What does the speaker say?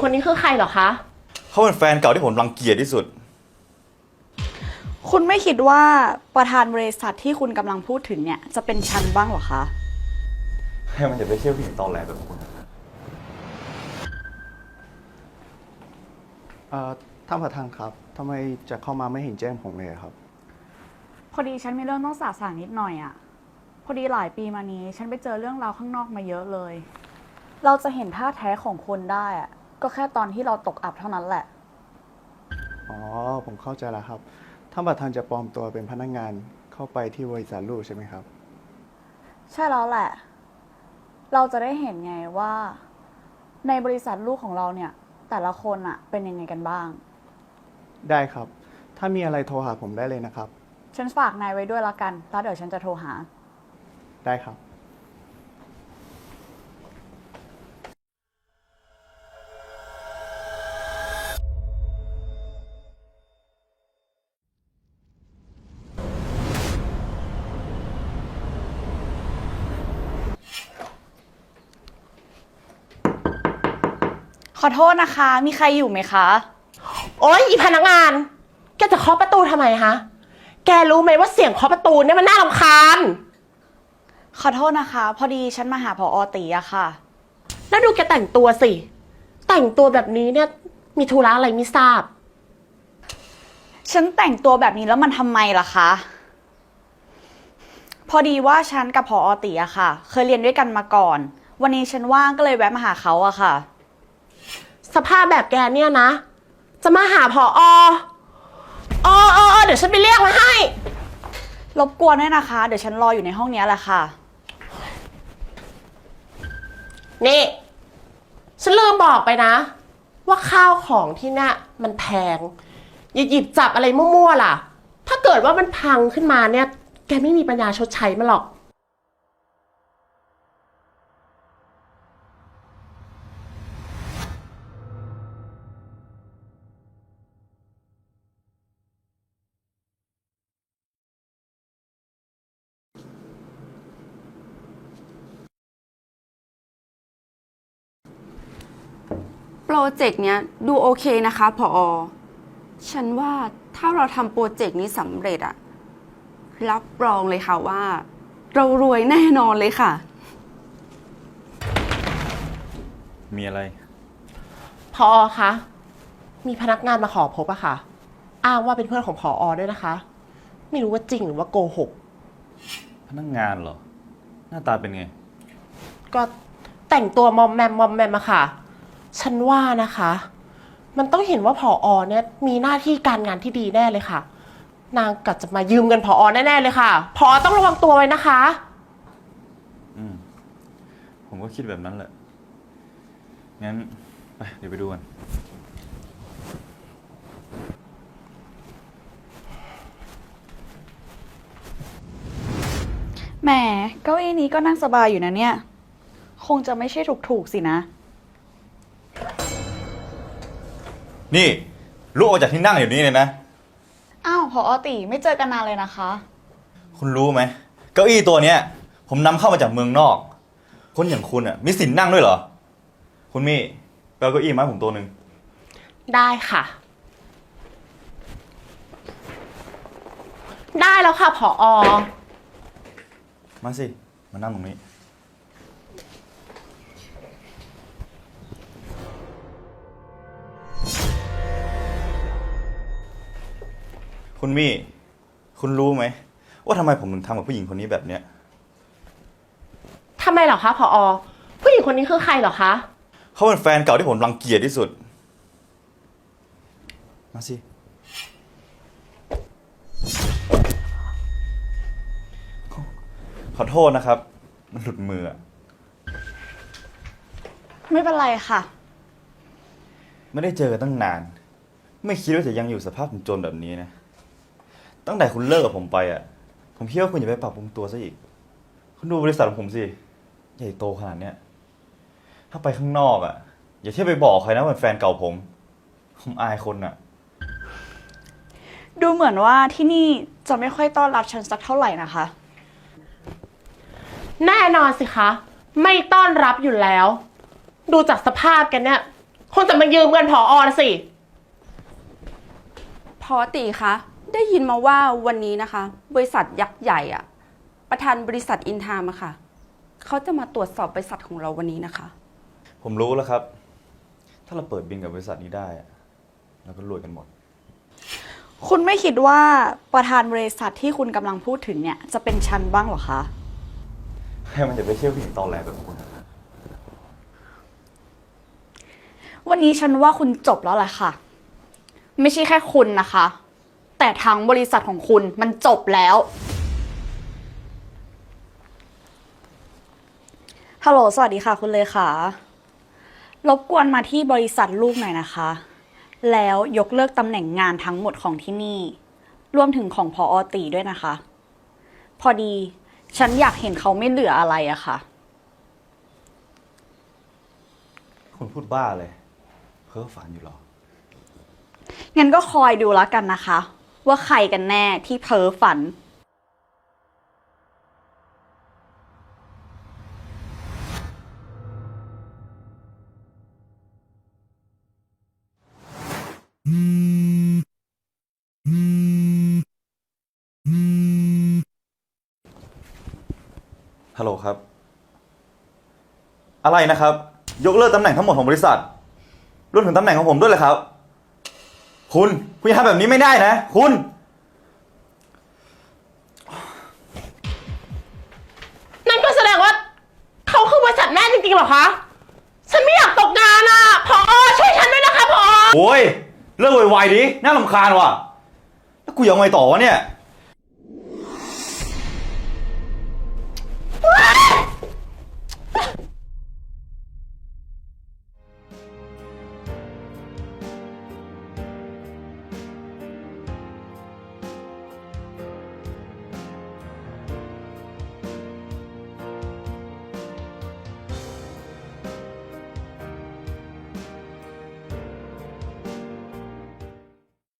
คนนี้คือใครเหรอคะ เขาเป็นแฟนเก่าที่ผมรังเกียจที่สุด คุณไม่คิดว่าประธานบริษัทที่คุณกำลังพูดถึงเนี่ย จะเป็นฉันบ้างเหรอคะ ให้มันจะไปเชื่อผู้หญิงตอนแรกแบบคุณเอ่อท่านประธานครับทำไมจะเข้ามาไม่เห็นแจ้งผมเลยอะครับ พอดีฉันมีเรื่องต้องสาสางนิดหน่อยอะ่ะพอดีหลายปีมานี้ ฉันไปเจอเรื่องราวข้างนอกมาเยอะเลย เราจะเห็นท่าแท้ของคนได้อะ ก็แค่ตอนที่เราตกอับเท่านั้นแหละ อ๋อ ผมเข้าใจแล้วครับ ท่านประธานจะปลอมตัวเป็นพนักงานเข้าไปที่บริษัทลูกใช่ไหมครับ ใช่แล้วแหละ เราจะได้เห็นไงว่า ในบริษัทลูกของเราเนี่ย แต่ละคนอะเป็นยังไงกันบ้าง ได้ครับ ถ้ามีอะไรโทรหาผมได้เลยนะครับ ฉันฝากนายไว้ด้วยละกัน แล้วเดี๋ยวฉันจะโทรหา ได้ครับ ขอโทษนะคะ มีใครอยู่ไหมคะ โอ๊ยอีพนักงาน แกจะเคาะประตูทำไมฮะ แกรู้ไหมว่าเสียงเคาะประตูเนี่ยมันน่ารำคาญ ขอโทษนะคะ พอดีฉันมาหาพออตีอะค่ะ แล้วดูแกแต่งตัวสิ แต่งตัวแบบนี้เนี่ย มีธุระอะไรไม่ทราบ ฉันแต่งตัวแบบนี้แล้วมันทำไมล่ะคะ พอดีว่าฉันกับพออตีอะค่ะ เคยเรียนด้วยกันมาก่อน วันนี้ฉันว่างก็เลยแวะมาหาเขาอะค่ะ สภาพแบบแกเนี่ยนะ จะมาหาพออออเออเออเดี๋ยวฉันไปเรียกมาให้ รบกวนด้วยนะคะ เดี๋ยวฉันรออยู่ในห้องนี้แหละค่ะ นี่ ฉันลืมบอกไปนะ ว่าข้าวของที่เนี่ยมันแพง อย่าหยิบจับอะไรมั่วๆล่ะ ถ้าเกิดว่ามันพังขึ้นมาเนี่ย แกไม่มีปัญญาชดใช้มันหรอก โปรเจกต์เนี้ยดูโอเคนะคะพออฉันว่าถ้าเราทำโปรเจกต์นี้สำเร็จอะรับรองเลยค่ะว่า เรารวยแน่นอนเลยค่ะ มีอะไร พอคะ มีพนักงานมาขอพบอะค่ะ อ้างว่าเป็นเพื่อนของพออด้วยนะคะ ไม่รู้ว่าจริงหรือว่าโกหก พนักงานเหรอ หน้าตาเป็นไง ก็แต่งตัวมอมแมมมอมแมมอะค่ะ ฉันว่านะคะ มันต้องเห็นว่าผออเนี่ยมีหน้าที่การงานที่ดีแน่เลยค่ะ นางกัดจะมายืมเงินผออแน่ๆเลยค่ะผอต้องระวังตัวไว้นะคะ อืม ผมก็คิดแบบนั้นแหละ งั้น ไป เดี๋ยวไปดูกัน แหมเก้าอี้นี้ก็นั่งสบายอยู่นะเนี่ย คงจะไม่ใช่ถูกๆสินะ นี่ลุกออกจากที่นั่งอยู่นี้เลยนะ อ้าวพออตีไม่เจอกันนานเลยนะคะ คุณรู้ไหมเก้าอี้ตัวเนี้ย ผมนำเข้ามาจากเมืองนอก คนอย่างคุณอะมีสิทธิ์นั่งด้วยเหรอ คุณมี่ไปเอาเก้าอี้มาให้ผมตัวหนึ่งได้ค่ะ ได้แล้วค่ะผออมาสิมานั่งตรงนี้ คุณมี่ คุณรู้ไหม ว่าทำไมผมถึงทำกับผู้หญิงคนนี้แบบเนี้ย ทำไมเหรอคะผออผู้หญิงคนนี้คือใครเหรอคะ เขาเป็นแฟนเก่าที่ผมรังเกียจที่สุด มาสิ ขอโทษนะครับ มันหลุดมืออะไม่เป็นไรค่ะ ไม่ได้เจอกันตั้งนาน ไม่คิดว่าจะยังอยู่สภาพจนแบบนี้นะ ตั้งแต่คุณเลิกกับผมไปอะ ผมคิดว่าคุณอย่าไปปรับปรุงตัวซะอีก คุณดูบริษัทของผมสิ ใหญ่โตขนาดเนี้ย ถ้าไปข้างนอกอะ อย่าเที่ยวไปบอกใครนะว่าเป็นแฟนเก่าผม ผมอายคนอะ ดูเหมือนว่าที่นี่จะไม่ค่อยต้อนรับฉันสักเท่าไหร่นะคะ แน่นอนสิคะ ไม่ต้อนรับอยู่แล้ว ดูจากสภาพกันเนี่ยคุณจะมายืมเงินผออนะสิ พอตีคะ ได้ยินมาว่าวันนี้นะคะ บริษัทยักษ์ใหญ่อะประธานบริษัทอินทามอะค่ะเขาจะมาตรวจสอบบริษัทของเราวันนี้นะคะ ผมรู้แล้วครับ ถ้าเราเปิดบินกับบริษัทนี้ได้อะเราก็รวยกันหมด คุณไม่คิดว่าประธานบริษัทที่คุณกำลังพูดถึงเนี่ยจะเป็นฉันบ้างเหรอคะ ให้มันจะไปเที่ยวผู้หญิงตอนแรกแบบคุณวันนี้ฉันว่าคุณจบแล้วแหละค่ะ ไม่ใช่แค่คุณนะคะ แต่ทั้งบริษัทของคุณมันจบแล้ว ฮัลโหล สวัสดีค่ะคุณเลขารบกวนมาที่บริษัทลูกหน่อยนะคะ แล้วยกเลิกตำแหน่งงานทั้งหมดของที่นี่ รวมถึงของพออตีด้วยนะคะ พอดีฉันอยากเห็นเขาไม่เหลืออะไรอะค่ะ คุณพูดบ้าเลย เพ้อฝันอยู่หรอ งั้นก็คอยดูแล้วกันนะคะ ว่าใครกันแน่ที่เพ้อฝัน ฮัลโหลครับ อะไรนะครับ ยกเลิกตำแหน่งทั้งหมดของบริษัทรวมถึงตำแหน่งของผมด้วยเลยครับ คุณ คุณจะทำแบบนี้ไม่ได้นะ คุณ นั่นก็แสดงว่า เขาคือบริษัทแม่จริงๆเหรอคะ ฉันไม่อยากตกงานอะผอช่วยฉันด้วยนะคะผอโอ้ย เลิกไวๆดิ น่ารำคาญว่ะ แล้วกูยังไงต่อวะเนี่ยว้าย